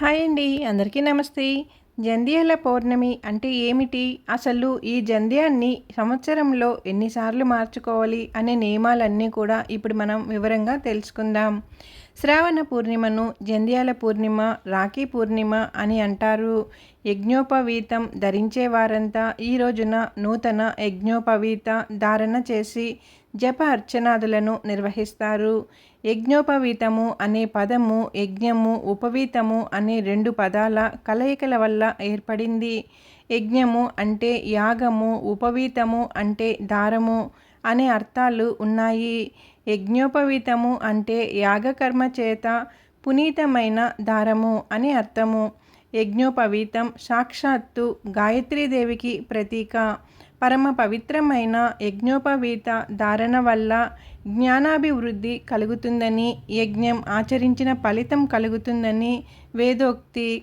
Hi అండి అందరికీ నమస్తే. జంధ్యాల పౌర్ణమి అంటే ఏమిటి? అసలు ఈ జంధ్యాన్ని సంవత్సరంలో ఎన్నిసార్లు మార్చుకోవాలి అనే నియమాలన్నీ కూడా ఇప్పుడు మనం వివరంగా తెలుసుకుందాం. శ్రావణ పూర్ణిమను జంధ్యాల పూర్ణిమ రాఖీ పూర్ణిమ అని అంటారు. యజ్ఞోపవీతం ధరించే వారంతా ఈ రోజున నూతన యజ్ఞోపవీత ధారణ చేసి జప అర్చనాదులను నిర్వహిస్తారు. యజ్ఞోపవీతము అనే పదము యజ్ఞము ఉపవీతము అనే రెండు పదాల కలయికల వల్ల ఏర్పడింది. యజ్ఞము అంటే యాగము ఉపవీతము అంటే దారము అనే అర్థాలు ఉన్నాయి. యజ్ఞోపవీతము అంటే యాగకర్మ చేత పునీతమైన దారము అని అర్థము. యజ్ఞోపవీతం సాక్షాత్తు గాయత్రీదేవికి ప్రతీక. పరమ పవిత్రమైన యజ్ఞోపవీత ధారణ వల్ల జ్ఞానాభివృద్ధి కలుగుతుందని యజ్ఞం ఆచరించిన ఫలితం కలుగుతుందని వేదోక్తి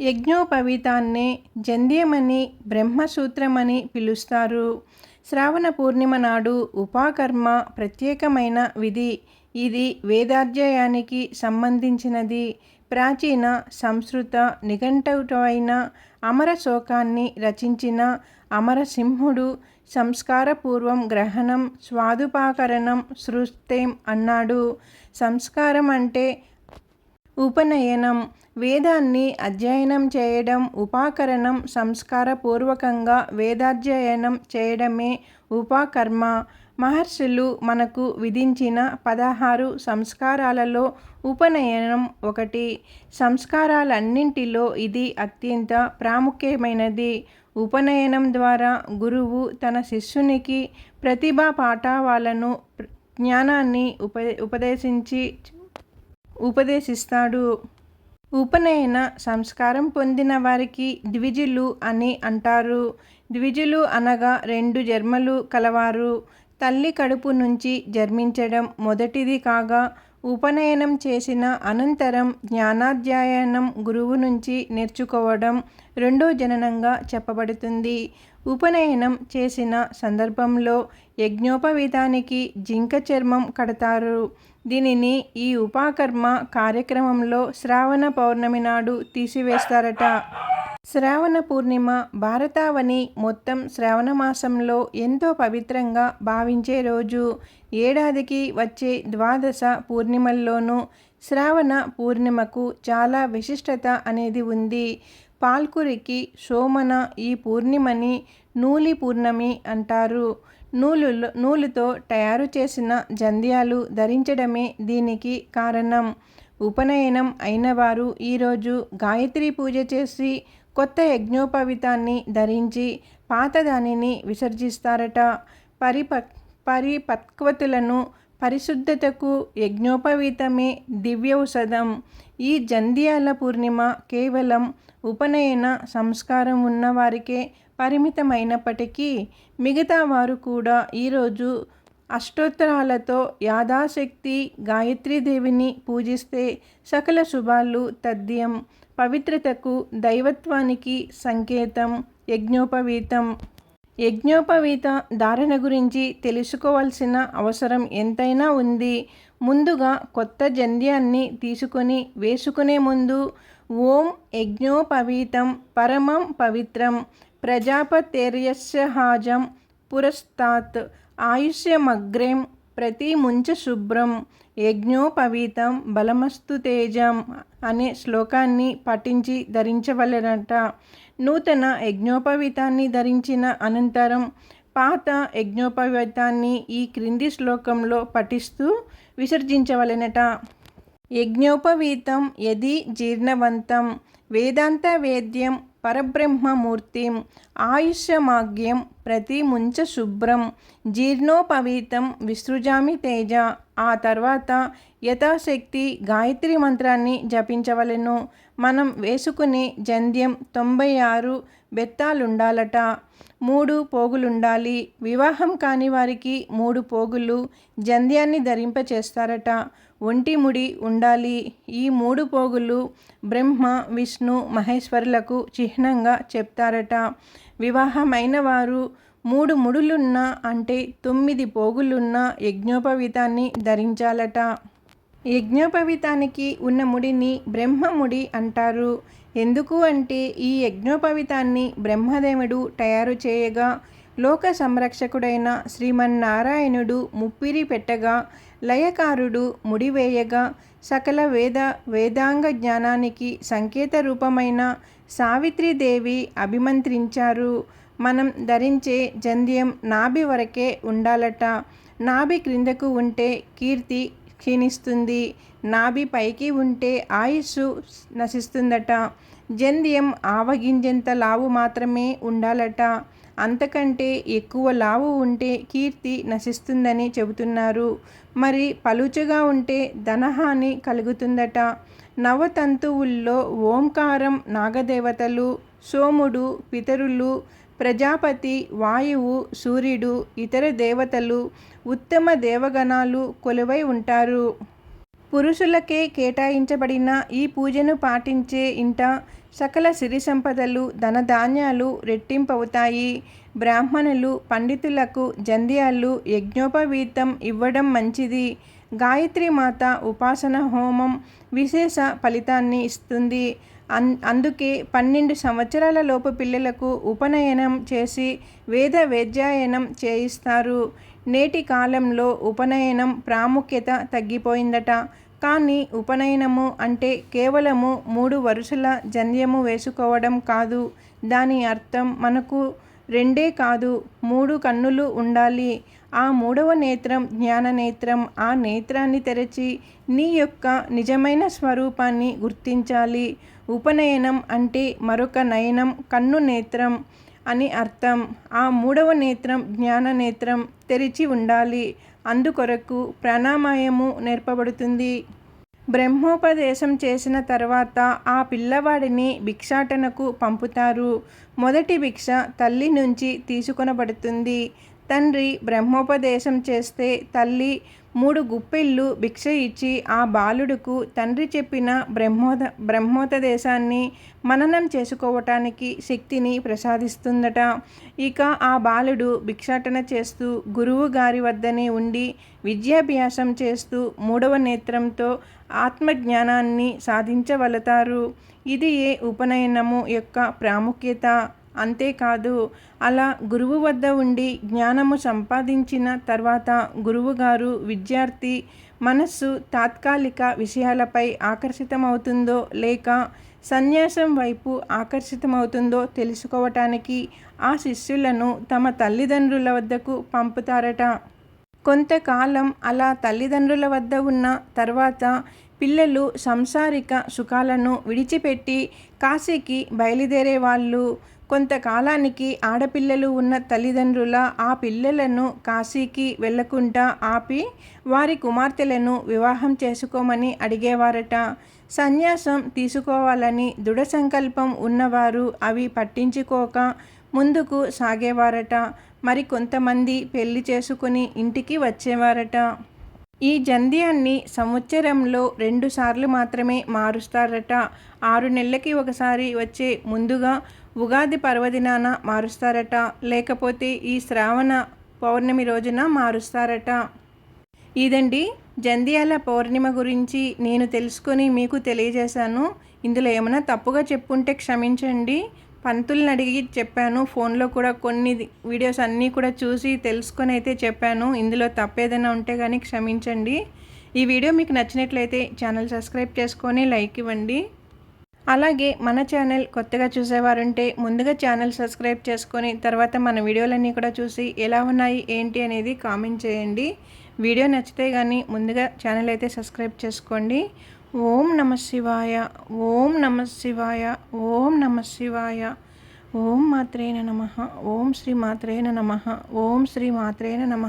యజ్ఞోపవీతాన్నే జంధ్యమని బ్రహ్మసూత్రమని పిలుస్తారు. శ్రావణ పూర్ణిమ నాడు ఉపాకర్మ ప్రత్యేకమైన విధి. ఇది వేదాధ్యాయానికి సంబంధించినది. ప్రాచీన సంస్కృత నిఘంటువైన అమర శోకాన్ని రచించిన అమరసింహుడు సంస్కారపూర్వం గ్రహణం స్వాదుపాకరణం సృష్టేం అన్నాడు. సంస్కారం అంటే ఉపనయనం వేదాన్ని అధ్యయనం చేయడం ఉపాకరణం సంస్కారపూర్వకంగా వేదాధ్యయనం చేయడమే ఉపాకర్మ. మహర్షులు మనకు విధించిన పదహారు సంస్కారాలలో ఉపనయనం ఒకటి. సంస్కారాలన్నింటిలో ఇది అత్యంత ప్రాముఖ్యమైనది. ఉపనయనం ద్వారా గురువు తన శిష్యునికి ప్రతిభా పాఠవాలను జ్ఞానాన్ని ఉప ఉపదేశించి ఉపదేశిస్తాడు. ఉపనయన సంస్కారం పొందిన వారికి ద్విజులు అని అంటారు. ద్విజులు అనగా రెండు జన్మలు కలవారు. తల్లి కడుపు నుంచి జన్మించడం మొదటిది కాగా ఉపనయనం చేసిన అనంతరం జ్ఞానాధ్యయనం గురువు నుంచి నేర్చుకోవడం రెండో జననంగా చెప్పబడుతుంది. ఉపనయనం చేసిన సందర్భంలో యజ్ఞోపవీతానికి జింక చర్మం కడతారు. దీనిని ఈ ఉపాకర్మ కార్యక్రమంలో శ్రావణ పౌర్ణమి నాడు తీసివేస్తారట. శ్రావణ పూర్ణిమ భారతావని మొత్తం శ్రావణ మాసంలో ఎంతో పవిత్రంగా భావించే రోజు. ఏడాదికి వచ్చే ద్వాదశ పూర్ణిమల్లోనూ శ్రావణ పూర్ణిమకు చాలా విశిష్టత అనేది ఉంది. పాల్కురికి సోమన ఈ పూర్ణిమని నూలి పూర్ణమి అంటారు. నూలు నూలుతో తయారు చేసిన జంధ్యాలు ధరించడమే దీనికి కారణం. ఉపనయనం అయినవారు ఈరోజు గాయత్రి పూజ చేసి కొత్త యజ్ఞోపవితాన్ని ధరించి పాతదానిని విసర్జిస్తారట. పరిపక్ పరిపక్వతులను పరిశుద్ధతకు యజ్ఞోపవీతమే దివ్యౌషధం. ఈ జంధ్యాల పూర్ణిమ కేవలం ఉపనయన సంస్కారం ఉన్నవారికే పరిమితమైనప్పటికీ మిగతా వారు కూడా ఈరోజు అష్టోత్తరాలతో యాదాశక్తి గాయత్రీదేవిని పూజిస్తే సకల శుభాలు తథ్యం. పవిత్రతకు దైవత్వానికి సంకేతం యజ్ఞోపవీతం. యజ్ఞోపవీత ధారణ గురించి తెలుసుకోవాల్సిన అవసరం ఎంతైనా ఉంది. ముందుగా కొత్త జంధ్యాన్ని తీసుకొని వేసుకునే ముందు ఓం యజ్ఞోపవీతం పరమం పవిత్రం ప్రజాపతేర్యస్హాజం పురస్తాత్. ఆయుష్యమగ్రేం ప్రతి ముంచ శుభ్రం యజ్ఞోపవీతం బలమస్తు తేజం అనే శ్లోకాన్ని పఠించి ధరించవలనట. నూతన యజ్ఞోపవీతాన్ని ధరించిన అనంతరం పాత యజ్ఞోపవీతాన్ని ఈ క్రింది శ్లోకంలో పఠిస్తూ విసర్జించవలెనట. యజ్ఞోపవీతం యది జీర్ణవంతం వేదాంత వేద్యం పరబ్రహ్మమూర్తిం ఆయుష్యమాగ్యం ప్రతి ముంచ శుభ్రం జీర్ణోపవీతం విసృజామి తేజ ఆ తర్వాత యథాశక్తి గాయత్రి మంత్రాన్ని జపించవలెను. మనం వేసుకునే జంధ్యం తొంభై ఆరు బెత్తాలుండాలట. మూడు పోగులుండాలి. వివాహం కాని వారికి మూడు పోగులు జంధ్యాన్ని ధరింపచేస్తారట. ఒంటి ముడి ఉండాలి. ఈ మూడు పోగులు బ్రహ్మ విష్ణు మహేశ్వరులకు చిహ్నంగా చెప్తారట. వివాహమైన వారు మూడు ముడులున్న అంటే తొమ్మిది పోగులున్న యజ్ఞోపవీతాన్ని ధరించాలట. యజ్ఞోపవితానికి ఉన్న ముడిని బ్రహ్మముడి అంటారు. ఎందుకు అంటే ఈ యజ్ఞోపవితాన్ని బ్రహ్మదేవుడు తయారు చేయగా లోక సంరక్షకుడైన శ్రీమన్నారాయణుడు ముప్పిరి పెట్టగా లయకారుడు ముడివేయగా సకల వేద వేదాంగ జ్ఞానానికి సంకేత రూపమైన సావిత్రీదేవి అభిమంత్రించారు. మనం ధరించే జంధ్యం నాభి వరకే ఉండాలట. నాభి క్రిందకు ఉంటే కీర్తి క్షీణిస్తుంది. నాభి పైకి ఉంటే ఆయుస్సు నశిస్తుందట. జంధ్యం ఆవగింజంత లావు మాత్రమే ఉండాలట. అంతకంటే ఎక్కువ లావు ఉంటే కీర్తి నశిస్తుందని చెబుతున్నారు. మరి పలుచగా ఉంటే ధనహాని కలుగుతుందట. నవతంతువుల్లో ఓంకారం నాగదేవతలు సోముడు పితరులు ప్రజాపతి వాయువు సూర్యుడు ఇతర దేవతలు ఉత్తమ దేవగణాలు కొలువై ఉంటారు. పురుషులకే కేటాయించబడిన ఈ పూజను పాటించే ఇంట సకల సిరి సంపదలు ధనధాన్యాలు రెట్టింపవుతాయి. బ్రాహ్మణులు పండితులకు జంధ్యాలు యజ్ఞోపవీతం ఇవ్వడం మంచిది. గాయత్రి మాత ఉపాసన హోమం విశేష ఫలితాన్ని ఇస్తుంది. అన్ అందుకే పన్నెండు సంవత్సరాల లోపు పిల్లలకు ఉపనయనం చేసి వేద వేద్యాయనం చేయిస్తారు. నేటి కాలంలో ఉపనయనం ప్రాముఖ్యత తగ్గిపోయిందట. కానీ ఉపనయనము అంటే కేవలము మూడు వరుసల జంధ్యము వేసుకోవడం కాదు. దాని అర్థం మనకు రెండే కాదు మూడు కన్నులు ఉండాలి. ఆ మూడవ నేత్రం జ్ఞాన నేత్రం. ఆ నేత్రాన్ని తెరచి నీ యొక్క నిజమైన స్వరూపాన్ని గుర్తించాలి. ఉపనయనం అంటే మరొక నయనం కన్ను నేత్రం. అని అర్థం. ఆ మూడవ నేత్రం జ్ఞాన నేత్రం తెరిచి ఉండాలి. అందుకొరకు ప్రాణామాయము నేర్పబడుతుంది. బ్రహ్మోపదేశం చేసిన తర్వాత ఆ పిల్లవాడిని భిక్షాటనకు పంపుతారు. మొదటి భిక్ష తల్లి నుంచి తీసుకొనబడుతుంది. తండ్రి బ్రహ్మోపదేశం చేస్తే తల్లి మూడు గుప్పెళ్ళు భిక్ష ఇచ్చి ఆ బాలుడుకు తండ్రి చెప్పిన బ్రహ్మోద బ్రహ్మోపదేశాన్ని మననం చేసుకోవటానికి శక్తిని ప్రసాదిస్తుందట. ఇక ఆ బాలుడు భిక్షాటన చేస్తూ గురువు గారి వద్దనే ఉండి విద్యాభ్యాసం చేస్తూ మూడవ నేత్రంతో ఆత్మజ్ఞానాన్ని సాధించవలతారు. ఇది ఏ ఉపనయనము యొక్క ప్రాముఖ్యత? అంతేకాదు అలా గురువు వద్ద ఉండి జ్ఞానము సంపాదించిన తర్వాత గురువుగారు విద్యార్థి మనస్సు తాత్కాలిక విషయాలపై ఆకర్షితమవుతుందో లేక సన్యాసం వైపు ఆకర్షితమవుతుందో తెలుసుకోవటానికి ఆ శిష్యులను తమ తల్లిదండ్రుల వద్దకు పంపుతారట. కొంతకాలం అలా తల్లిదండ్రుల వద్ద ఉన్న తర్వాత పిల్లలు సంసారిక సుఖాలను విడిచిపెట్టి కాశీకి బయలుదేరే వాళ్ళు కొంతకాలానికి ఆడపిల్లలు ఉన్న తల్లిదండ్రుల ఆ పిల్లలను కాశీకి వెళ్ళకుండా ఆపి వారి కుమార్తెలను వివాహం చేసుకోమని అడిగేవారట. సన్యాసం తీసుకోవాలని దృఢ సంకల్పం ఉన్నవారు అవి పట్టించుకోక ముందుకు సాగేవారట. మరి కొంతమంది పెళ్ళి చేసుకుని ఇంటికి వచ్చేవారట. ఈ జంధ్యాన్ని సంవత్సరంలో రెండుసార్లు మాత్రమే మారుస్తారట. ఆరు నెలలకి ఒకసారి వచ్చే ముందుగా ఉగాది పర్వదినాన మారుస్తారట. లేకపోతే ఈ శ్రావణ పౌర్ణమి రోజున మారుస్తారట. ఇదండి జంధ్యాల పౌర్ణిమ గురించి నేను తెలుసుకొని మీకు తెలియజేశాను. ఇందులో ఏమైనా తప్పుగా చెప్పుంటే క్షమించండి. పంతుల్ని అడిగి చెప్పాను. ఫోన్లో కూడా కొన్ని వీడియోస్ అన్నీ కూడా చూసి తెలుసుకొని అయితే చెప్పాను. ఇందులో తప్పేదైనా ఉంటే కానీ క్షమించండి. ఈ వీడియో మీకు నచ్చినట్లయితే ఛానల్ సబ్స్క్రైబ్ చేసుకొని లైక్ ఇవ్వండి. అలాగే మన ఛానల్ కొత్తగా చూసేవారుంటే ముందుగా ఛానల్ సబ్స్క్రైబ్ చేసుకొని తర్వాత మన వీడియోలన్నీ కూడా చూసి ఎలా ఉన్నాయి ఏంటి అనేది కామెంట్ చేయండి. వీడియో నచ్చితే కానీ ముందుగా ఛానల్ అయితే సబ్స్క్రైబ్ చేసుకోండి. ఓం నమ శివాయ ఓం నమ శివాయ ఓం నమ శివాయ. ఓం మాత్రేన నమ ఓం శ్రీ మాత్రేన నమ ఓం శ్రీ మాత్రేన నమ.